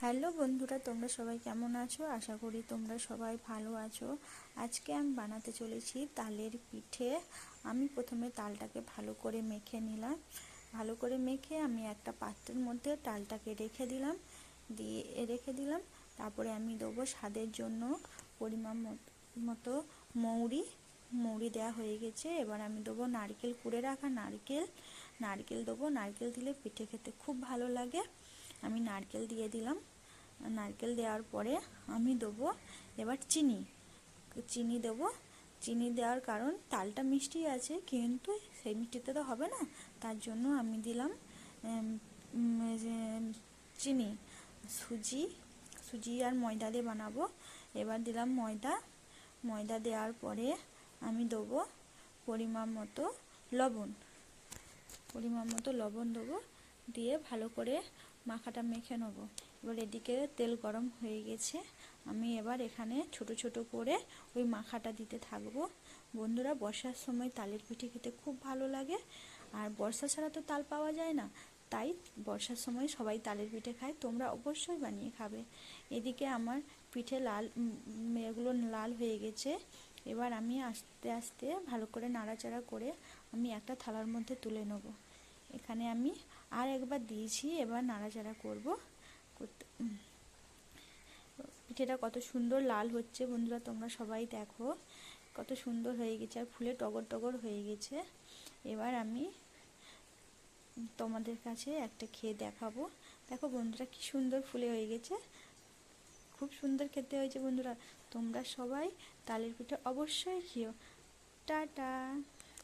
Hello বন্ধুরা, তোমরা সবাই কেমন আছো? আশা করি তোমরা সবাই ভালো আছো। আজকে আমি বানাতে চলেছি তালের পিঠে। আমি প্রথমে তালটাকে ভালো করে মেখে নিলাম। ভালো করে মেখে আমি একটা পাত্রের মধ্যে তালটাকে রেখে দিলাম। দিয়ে রেখে দিলাম। তারপরে আমি দেবো স্বাদের জন্য পরিমাণ মতো মৌরি। মৌরি দেওয়া হয়ে গেছে। এবার আমি দেবো নারকেল, কুড়ে রাখা নারকেল। নারকেল দেবো। নারকেল দিলে পিঠে খেতে খুব ভালো লাগে। আমি নারকেল দিয়ে দিলাম। নারকেল দেওয়ার পরে আমি দেবো এবার চিনি। চিনি দেবো। চিনি দেওয়ার কারণ তালটা মিষ্টি আছে, কিন্তু সেই মিষ্টিতে তো হবে না। তার জন্য আমি দিলাম চিনি। সুজি সুজি আর ময়দা দিয়ে বানাবো। এবার দিলাম ময়দা। ময়দা দেওয়ার পরে আমি দেবো পরিমাণ মতো লবণ। পরিমাণ মতো লবণ দেবো। দিয়ে ভালো করে মাখাটা মেখে নেব। এবার এদিকে তেল গরম হয়ে গেছে। আমি এবার এখানে ছোট ছোট করে ওই মাখাটা দিতে থাকব। বন্ধুরা, বর্ষার সময় তালের পিঠে খেতে খুব ভালো লাগে। আর বর্ষা ছাড়া তো তাল পাওয়া যায় না। তাই বর্ষার সময় সবাই তালের পিঠে খায়। তোমরা অবশ্যই বানিয়ে খাবে। এদিকে আমার পিঠে লাল এগুলো লাল হয়ে গেছে। এবার আমি আস্তে আস্তে ভালো করে নাড়াচাড়া করে আমি একটা থালার মধ্যে তুলে নেব। এখানে আমি আর একবার দিয়েছি, এবার নাড়াচাড়া করব। করতে পিঠেটা কত সুন্দর লাল হচ্ছে বন্ধুরা, তোমরা সবাই দেখো। কত সুন্দর হয়ে গেছে, আর ফুলে টগর টগর হয়ে গেছে। এবার আমি তোমাদের কাছে একটা খেয়ে দেখাবো। দেখো বন্ধুরা, কি সুন্দর ফুলে হয়ে গেছে। খুব সুন্দর খেতে হয়েছে বন্ধুরা, তোমরা সবাই তালের পিঠে অবশ্যই খেও টাটা!